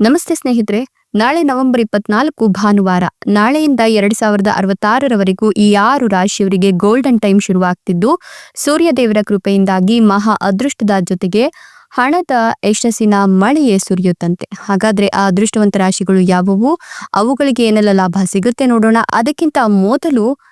ನಮಸ್ತೆ ಸ್ನೇಹಿತರೆ, ನಾಳೆ ನವೆಂಬರ್ ಇಪ್ಪತ್ನಾಲ್ಕು ಭಾನುವಾರ, ನಾಳೆಯಿಂದ ಎರಡ್ ಸಾವಿರದ ಅರವತ್ತಾರರವರೆಗೂ ಈ ಆರು ರಾಶಿಯವರಿಗೆ ಗೋಲ್ಡನ್ ಟೈಮ್ ಶುರುವಾಗ್ತಿದ್ದು, ಸೂರ್ಯದೇವರ ಕೃಪೆಯಿಂದಾಗಿ ಮಹಾ ಅದೃಷ್ಟದ ಜೊತೆಗೆ ಹಣದ ಯಶಸ್ಸಿನ ಮಳೆಯೇ ಸುರಿಯುತ್ತಂತೆ. ಹಾಗಾದ್ರೆ ಆ ಅದೃಷ್ಟವಂತ ರಾಶಿಗಳು ಯಾವುವು? ಅವುಗಳಿಗೆ ಏನೆಲ್ಲ ಲಾಭ ಸಿಗುತ್ತೆ ನೋಡೋಣ. ಅದಕ್ಕಿಂತ ಮೊದಲು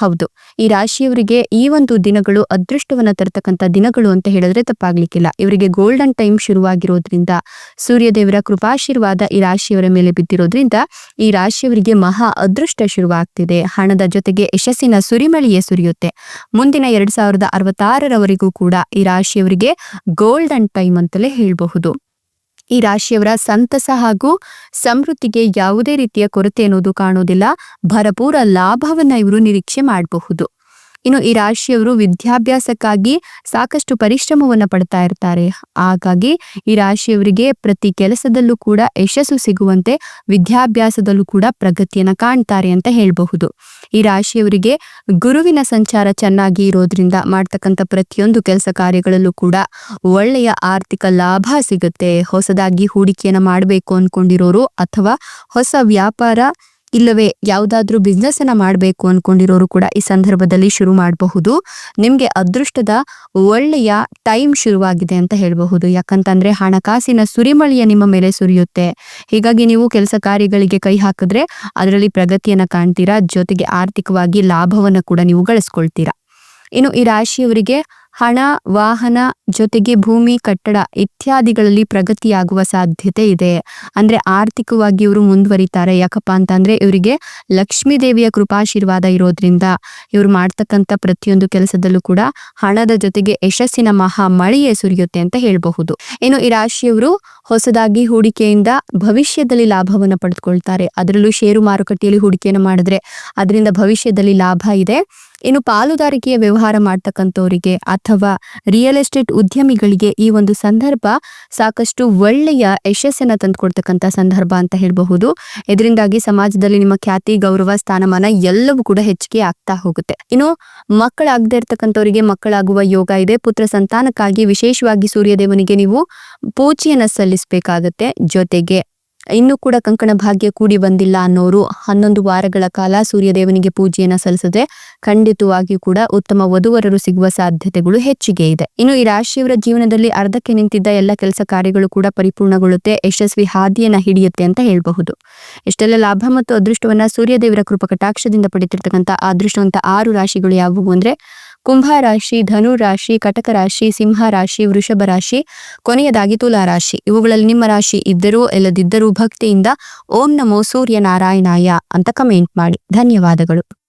ಹೌದು. ಈ ರಾಶಿಯವರಿಗೆ ಈ ಒಂದು ದಿನಗಳು ಅದೃಷ್ಟವನ್ನು ತರತಕ್ಕಂಥ ದಿನಗಳು ಅಂತ ಹೇಳಿದ್ರೆ ತಪ್ಪಾಗ್ಲಿಕ್ಕಿಲ್ಲ. ಇವರಿಗೆ ಗೋಲ್ಡನ್ ಟೈಮ್ ಶುರುವಾಗಿರೋದ್ರಿಂದ, ಸೂರ್ಯದೇವರ ಕೃಪಾಶೀರ್ವಾದ ಈ ರಾಶಿಯವರ ಮೇಲೆ ಬಿದ್ದಿರೋದ್ರಿಂದ, ಈ ರಾಶಿಯವರಿಗೆ ಮಹಾ ಅದೃಷ್ಟ ಶುರುವಾಗ್ತಿದೆ. ಹಣದ ಜೊತೆಗೆ ಯಶಸ್ಸಿನ ಸುರಿಮಳೆಯೇ ಸುರಿಯುತ್ತೆ. ಮುಂದಿನ ಎರಡ್ ಸಾವಿರದ ಅರವತ್ತಾರರವರೆಗೂ ಕೂಡ ಈ ರಾಶಿಯವರಿಗೆ ಗೋಲ್ಡನ್ ಟೈಮ್ ಅಂತಲೇ ಹೇಳಬಹುದು. ಈ ರಾಶಿಯವರ ಸಂತಸ ಹಾಗೂ ಸಮೃದ್ಧಿಗೆ ಯಾವುದೇ ರೀತಿಯ ಕೊರತೆ ಅನ್ನೋದು ಕಾಣೋದಿಲ್ಲ. ಭರಪೂರ ಲಾಭವನ್ನ ಇವರು ನಿರೀಕ್ಷೆ ಮಾಡಬಹುದು. ಇನ್ನು ಈ ರಾಶಿಯವರು ವಿದ್ಯಾಭ್ಯಾಸಕ್ಕಾಗಿ ಸಾಕಷ್ಟು ಪರಿಶ್ರಮವನ್ನ ಪಡ್ತಾ ಇರ್ತಾರೆ. ಹಾಗಾಗಿ ಈ ರಾಶಿಯವರಿಗೆ ಪ್ರತಿ ಕೆಲಸದಲ್ಲೂ ಕೂಡ ಯಶಸ್ಸು ಸಿಗುವಂತೆ ವಿದ್ಯಾಭ್ಯಾಸದಲ್ಲೂ ಕೂಡ ಪ್ರಗತಿಯನ್ನ ಕಾಣ್ತಾರೆ ಅಂತ ಹೇಳಬಹುದು. ಈ ರಾಶಿಯವರಿಗೆ ಗುರುವಿನ ಸಂಚಾರ ಚೆನ್ನಾಗಿ ಇರೋದ್ರಿಂದ ಮಾಡ್ತಕ್ಕಂಥ ಪ್ರತಿಯೊಂದು ಕೆಲಸ ಕಾರ್ಯಗಳಲ್ಲೂ ಕೂಡ ಒಳ್ಳೆಯ ಆರ್ಥಿಕ ಲಾಭ ಸಿಗುತ್ತೆ. ಹೊಸದಾಗಿ ಹೂಡಿಕೆಯನ್ನು ಮಾಡಬೇಕು ಅನ್ಕೊಂಡಿರೋರು ಅಥವಾ ಹೊಸ ವ್ಯಾಪಾರ ಇಲ್ಲವೇ ಯಾವುದಾದ್ರೂ ಬಿಸ್ನೆಸ್ ಅನ್ನ ಮಾಡಬೇಕು ಅನ್ಕೊಂಡಿರೋರು ಕೂಡ ಈ ಸಂದರ್ಭದಲ್ಲಿ ಶುರು ಮಾಡಬಹುದು. ನಿಮ್ಗೆ ಅದೃಷ್ಟದ ಒಳ್ಳೆಯ ಟೈಮ್ ಶುರುವಾಗಿದೆ ಅಂತ ಹೇಳಬಹುದು. ಯಾಕಂತಂದ್ರೆ ಹಣಕಾಸಿನ ಸುರಿಮಳೆಯ ನಿಮ್ಮ ಮೇಲೆ ಸುರಿಯುತ್ತೆ. ಹೀಗಾಗಿ ನೀವು ಕೆಲಸ ಕಾರ್ಯಗಳಿಗೆ ಕೈ ಹಾಕಿದ್ರೆ ಅದರಲ್ಲಿ ಪ್ರಗತಿಯನ್ನ ಕಾಣ್ತೀರಾ, ಜೊತೆಗೆ ಆರ್ಥಿಕವಾಗಿ ಲಾಭವನ್ನ ಕೂಡ ನೀವು ಗಳಿಸ್ಕೊಳ್ತೀರಾ. ಇನ್ನು ಈ ರಾಶಿಯವರಿಗೆ ಹಣ, ವಾಹನ ಜೊತೆಗೆ ಭೂಮಿ, ಕಟ್ಟಡ ಇತ್ಯಾದಿಗಳಲ್ಲಿ ಪ್ರಗತಿಯಾಗುವ ಸಾಧ್ಯತೆ ಇದೆ. ಅಂದ್ರೆ ಆರ್ಥಿಕವಾಗಿ ಇವರು ಮುಂದುವರಿತಾರೆ. ಯಾಕಪ್ಪ ಅಂತಂದ್ರೆ ಇವರಿಗೆ ಲಕ್ಷ್ಮೀ ದೇವಿಯ ಕೃಪಾಶೀರ್ವಾದ ಇರೋದ್ರಿಂದ ಇವರು ಮಾಡ್ತಕ್ಕಂಥ ಪ್ರತಿಯೊಂದು ಕೆಲಸದಲ್ಲೂ ಕೂಡ ಹಣದ ಜೊತೆಗೆ ಯಶಸ್ಸಿನ ಮಹಾ ಮಳೆಯೇ ಸುರಿಯುತ್ತೆ ಅಂತ ಹೇಳಬಹುದು. ಇನ್ನು ಈ ರಾಶಿಯವರು ಹೊಸದಾಗಿ ಹೂಡಿಕೆಯಿಂದ ಭವಿಷ್ಯದಲ್ಲಿ ಲಾಭವನ್ನು ಪಡೆದುಕೊಳ್ತಾರೆ. ಅದರಲ್ಲೂ ಷೇರು ಮಾರುಕಟ್ಟೆಯಲ್ಲಿ ಹೂಡಿಕೆಯನ್ನು ಮಾಡಿದ್ರೆ ಅದರಿಂದ ಭವಿಷ್ಯದಲ್ಲಿ ಲಾಭ ಇದೆ. ಇನ್ನು ಪಾಲುದಾರಿಕೆಯ ವ್ಯವಹಾರ ಮಾಡ್ತಕ್ಕಂಥವರಿಗೆ ಅಥವಾ ರಿಯಲ್ ಎಸ್ಟೇಟ್ ಉದ್ಯಮಿಗಳಿಗೆ ಈ ಒಂದು ಸಂದರ್ಭ ಸಾಕಷ್ಟು ಒಳ್ಳೆಯ ಯಶಸ್ಸನ್ನು ತಂದುಕೊಡ್ತಕ್ಕಂಥ ಸಂದರ್ಭ ಅಂತ ಹೇಳಬಹುದು. ಇದರಿಂದಾಗಿ ಸಮಾಜದಲ್ಲಿ ನಿಮ್ಮ ಖ್ಯಾತಿ, ಗೌರವ, ಸ್ಥಾನಮಾನ ಎಲ್ಲವೂ ಕೂಡ ಹೆಚ್ಚಿಗೆ ಆಗ್ತಾ ಹೋಗುತ್ತೆ. ಇನ್ನು ಮಕ್ಕಳಾಗದೇ ಇರ್ತಕ್ಕಂಥವರಿಗೆ ಮಕ್ಕಳಾಗುವ ಯೋಗ ಇದೆ. ಪುತ್ರ ಸಂತಾನಕ್ಕಾಗಿ ವಿಶೇಷವಾಗಿ ಸೂರ್ಯದೇವನಿಗೆ ನೀವು ಪೂಜೆಯನ್ನು ಸಲ್ಲಿಸಬೇಕಾಗತ್ತೆ. ಜೊತೆಗೆ ಇನ್ನೂ ಕೂಡ ಕಂಕಣ ಭಾಗ್ಯ ಕೂಡಿ ಬಂದಿಲ್ಲ ಅನ್ನೋರು ಹನ್ನೊಂದು ವಾರಗಳ ಕಾಲ ಸೂರ್ಯದೇವನಿಗೆ ಪೂಜೆಯನ್ನ ಸಲ್ಲಿಸಿದ್ರೆ ಖಂಡಿತವಾಗಿಯೂ ಕೂಡ ಉತ್ತಮ ವಧುವರರು ಸಿಗುವ ಸಾಧ್ಯತೆಗಳು ಹೆಚ್ಚಿಗೆ ಇದೆ. ಇನ್ನು ಈ ರಾಶಿಯವರ ಜೀವನದಲ್ಲಿ ಅರ್ಧಕ್ಕೆ ನಿಂತಿದ್ದ ಎಲ್ಲ ಕೆಲಸ ಕಾರ್ಯಗಳು ಕೂಡ ಪರಿಪೂರ್ಣಗೊಳ್ಳುತ್ತೆ. ಯಶಸ್ವಿ ಹಾದಿಯನ್ನ ಹಿಡಿಯುತ್ತೆ ಅಂತ ಹೇಳಬಹುದು. ಇಷ್ಟೆಲ್ಲ ಲಾಭ ಮತ್ತು ಅದೃಷ್ಟವನ್ನ ಸೂರ್ಯದೇವರ ಕೃಪ ಕಟಾಕ್ಷದಿಂದ ಪಡಿತಿರ್ತಕ್ಕಂಥ ಅದೃಷ್ಟವಂತ ಆರು ರಾಶಿಗಳು ಯಾವುವು ಅಂದ್ರೆ ಕುಂಭ ರಾಶಿ ಧನು ರಾಶಿ ಕಟಕ ರಾಶಿ ಸಿಂಹ ರಾಶಿ ವೃಷಭ ರಾಶಿ ಕೊನೆಯದಾಗಿ ತುಲಾ ರಾಶಿ ಇವುಗಳಲ್ಲಿ ನಿಮ್ಮ ರಾಶಿ ಇದ್ದರೂ ಇಲ್ಲದಿದ್ದರೂ ಭಕ್ತಿಯಿಂದ ಓಂ ನಮೋ ಸೂರ್ಯ ನಾರಾಯಣಾಯ ಅಂತ ಕಮೆಂಟ್ ಮಾಡಿ. ಧನ್ಯವಾದಗಳು.